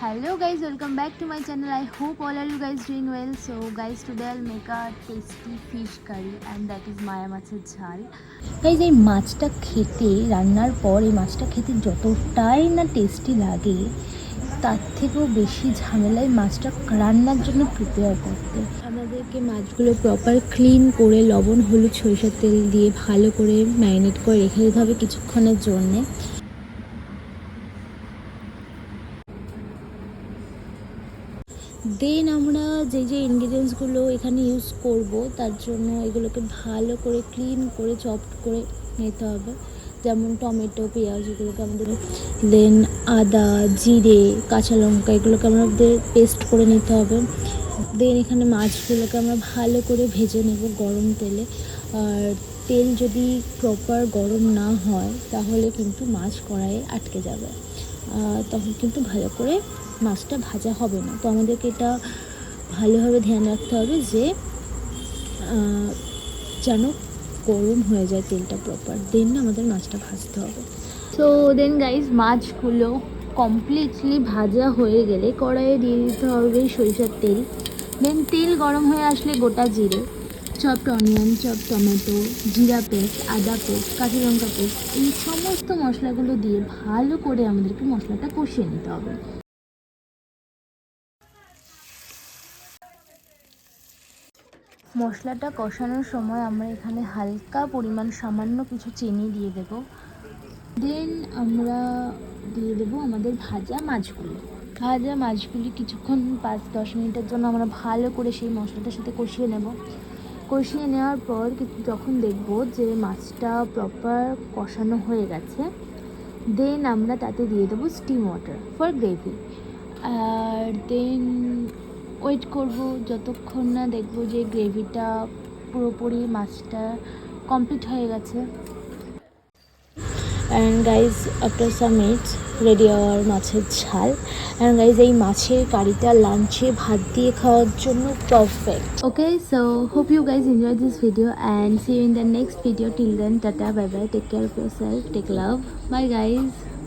hello guys, welcome back to my channel. I hope all are you guys doing well. So guys, today i'll make a tasty fish curry and that is maya মাছের ঝাল guys এই মাছটা খেতে, রান্নার পর এই মাছটা খেতে যতটাই না টেস্টি লাগে, তার থেকেও বেশি ঝামেলায় মাছটা রান্নার জন্য প্রিপেয়ার করতে। আমাদেরকে মাছগুলো প্রপার ক্লিন করে লবণ, হলুদ, সরিষার তেল দিয়ে ভালো করে ম্যারিনেট করে রেখে দিতে হবে কিছুক্ষণের জন্যে। দেন আমরা যে যে ইনগ্রিডিয়েন্টসগুলো এখানে ইউজ করব, তার জন্য এগুলোকে ভালো করে ক্লিন করে চপ করে নিতে হবে। যেমন টমেটো, পেঁয়াজ এগুলোকে আমাদের দেন আদা, জিরে, কাঁচা লঙ্কা এগুলোকে আমাদের পেস্ট করে নিতে হবে। দেন এখানে মাছগুলোকে আমরা ভালো করে ভেজে নেব গরম তেলে। আর তেল যদি প্রপার গরম না হয়, তাহলে কিন্তু মাছ কড়াইয়ে আটকে যাবে। তখন কিন্তু ভালো করে মাছটা ভাজা হবে না। তো আমাদেরকে এটা ভালোভাবে ধ্যান রাখতে হবে যে যেন গরম হয়ে যায় তেলটা প্রপার দেন আমাদের মাছটা ভাজতে হবে। তো দেন গাইজ মাছগুলো কমপ্লিটলি ভাজা হয়ে গেলে কড়াইয়ে দিয়ে দিতে হবে সরিষার তেল। দেন তেল গরম হয়ে আসলে গোটা জিরে। চপড অনিয়ন চপ টমেটো, জিরা পেস্ট, আদা পেস্ট, কাঁচা লঙ্কা পেস্ট, এই সমস্ত মশলাগুলো দিয়ে ভালো করে আমাদেরকে মশলাটা কষিয়ে নিতে হবে। মশলাটা কষানোর সময় আমরা এখানে হালকা পরিমাণ সামান্য কিছু চিনি দিয়ে দেব। দেন আমরা দিয়ে দেব আমাদের ভাজা মাছগুলো। ভাজা মাছগুলি কিছুক্ষণ পাঁচ দশ মিনিটের জন্য আমরা ভালো করে সেই মশলাটার সাথে কষিয়ে নেব। কষিয়ে নেওয়ার পর যখন দেখব যে মাছটা প্রপার কষানো হয়ে গেছে দেন আমরা তাতে দিয়ে দেবো স্টিম ওয়াটার ফর গ্রেভি আর দেন ওয়েট করব যতক্ষণ না দেখব যে গ্রেভিটা পুরোপুরি মাছটা কমপ্লিট হয়ে গেছে। And guys after some minutes ready our মাছের ঝাল অ্যান্ড গাইজ এই মাছের কারিটা লাঞ্চে ভাত দিয়ে খাওয়ার জন্য perfect Okay, so hope you guys enjoyed this video and see you in the next video. Till then, tata, bye bye. Take care of yourself. Take love. Bye, guys.